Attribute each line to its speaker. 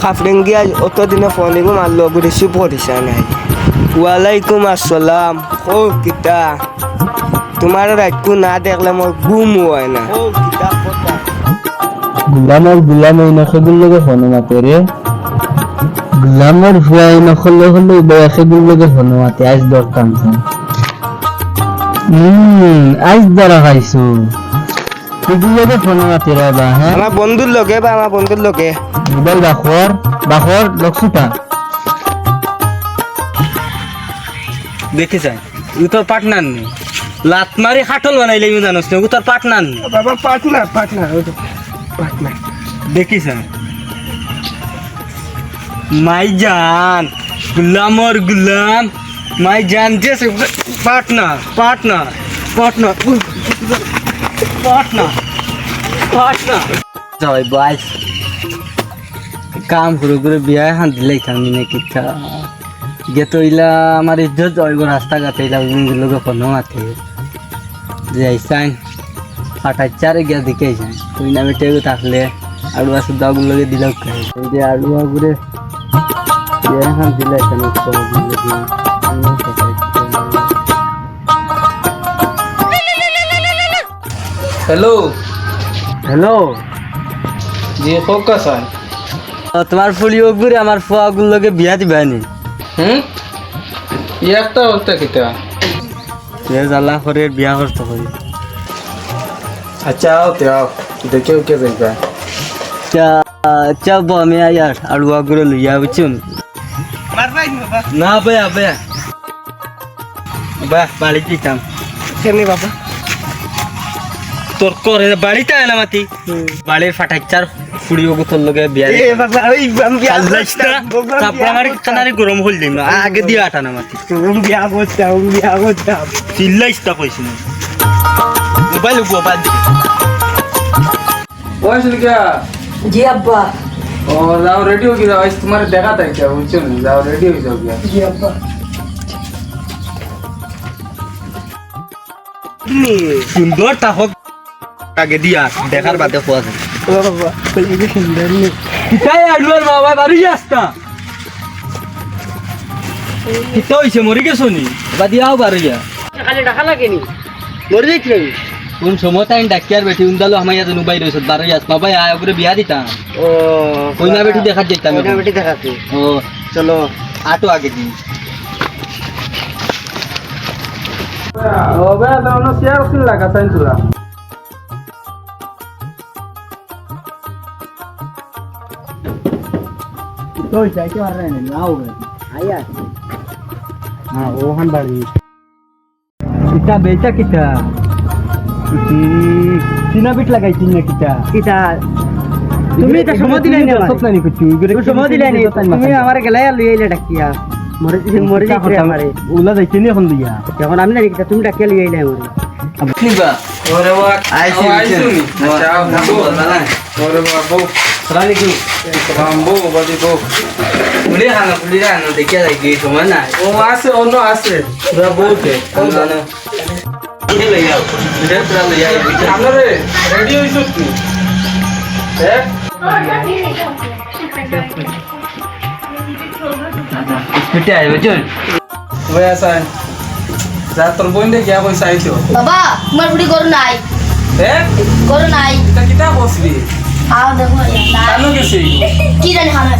Speaker 1: খাফরেঙ্গিয়া অত দিনে ফোন দিগো মারলো রিসিভ করিস নাই। ওয়ালাইকুম আসসালাম। ও কিতা তোমার রাতকু না দেখলে মোর ঘুম হয় না। ও কিতা কথা।
Speaker 2: গুলামৰ গুলাম এই নখেগুৰ লগে ফোন মাতে রে গুলামৰ ভুৱা এই নখলে হলে বয়সেগুৰ লগে ফোন মাতে আজ দরকার উম আজ দ্বারা খাইছো সেগুর লগে ফোন মাতে রে বা হ্যাঁ
Speaker 1: আমার বন্ধুর লগে বা আমার বন্ধুর লগে
Speaker 2: মোবাইল বাখর বাখর লক্সুটা
Speaker 3: দেখে যাই ও তোর পার্টনার নেই লাত মারি খাটল বানাইলে ইউ জানোস না ও তোর পার্টনার নেই
Speaker 1: বাবা পার্টনার পার্টনার পার্টনার
Speaker 3: দেখিস মাই জান গুলামর গুলাম মাই জান যে পার্টনার পার্টনার পার্টনার পার্টনার যাই বাইস কাম করে করে বিয়া হান দিলে খামি নাকি গেতো ইলা আমার ইজ্জত জয়ব রাস্তাঘাটে ইলা লোক কোনো মাথে যে আইসান হঠাৎ চারে গিয়া দিকে আইসান তুই নামে টেগু থাকলে আড়ুয়া শুদ্ধ আগুন লগে দিল এই যে আড়ুয়া ঘুরে এখন দিলে এখানে
Speaker 4: হ্যালো
Speaker 3: হ্যালো
Speaker 4: জি ফোকাস হয়
Speaker 3: তোমার ফুলিও ঘুরে আমার ফুয়া আগুন লগে বিয়া দিবানি
Speaker 4: হুম ই একটা অবস্থা কিতা
Speaker 3: সে জ্বালা করে বিয়া করতে করি
Speaker 4: আচ্ছা আও তে আও দেখে উকে যাইবা
Speaker 3: চা চা আমি আয়ার আড়ুয়া ঘুরে লইয়া বুঝছুন
Speaker 1: মারবাই বাবা
Speaker 3: না বেয়া বেয়া বাহ বাড়ি দিতাম
Speaker 1: কেনে বাবা
Speaker 3: তোর করে বাড়িতে আয় না মাতি বাড়ির ফাটাইচার ফুড়ি ওগো তোর লগে বিয়া
Speaker 1: এ বাবা ওই আমি বিয়া
Speaker 3: তারপর আমার কানারে গরম হল দিম না আগে দিয়ে আটা না মাতি
Speaker 1: আমি বিয়া করতাম আমি বিয়া করতাম
Speaker 3: চিল্লাইস্তা কইছি না। মোবাইল মোবাইল
Speaker 4: বয়স লিখা
Speaker 5: জি আব্বা।
Speaker 4: ও যাও রেডি হয়ে যাও আজ তোমার দেখা তাই क्या বুঝছ না? যাও রেডি হয়ে যাও গিয়া
Speaker 5: জি আব্বা।
Speaker 3: সুন্দর তাহক আগে দিয়া দেখার বাদে খোয়া যায়।
Speaker 1: ও বাবা এই সুন্দর নি
Speaker 3: কিতাই আডুয়ার বাবা বাড়ি আসতা কিতা হইছে মরি গেছো নি? বা দিয়াও বাড়ি যা।
Speaker 5: খালি টাকা লাগেনি মরে যাইছিল
Speaker 3: কোন সময় তাই ডাকিয়ার বেটি উন্দালো আমার ইয়াতে নুবাই রইছত বারো ইয়াস বাবা আয় করে বিয়া দিতাম
Speaker 1: ও
Speaker 3: কইনা বেটি দেখাত যেতাম
Speaker 1: কইনা বেটি দেখাতে
Speaker 3: ও।
Speaker 1: চলো।
Speaker 3: আটো আগে দি।
Speaker 4: ও বে শেয়ার লাগা
Speaker 3: ওহান বাড়ি কিতা না
Speaker 5: তুমি তো সময় দিলাই না
Speaker 3: সব কুচু
Speaker 5: তুমি সময় দিলাই না তুমি আমার গেলাই আর লইলে ডাকিয়া মরে মরে যাইছিল আমারে
Speaker 3: ওলা যাইছে নি এখন দিয়া
Speaker 5: এখন আমি না তুমি ডাকিয়া লইলে আমারে
Speaker 3: স্পিটে আইবে চল
Speaker 4: ওই আছে যা তোর বোন দেখি গিয়া কইসা আইছো
Speaker 6: বাবা তোমার বুড়ি গরু নাই।
Speaker 4: হে
Speaker 6: গরু নাই।
Speaker 4: এটা কিতা বসবি
Speaker 6: আও দেখো
Speaker 4: না জানো
Speaker 6: কি জানি হানা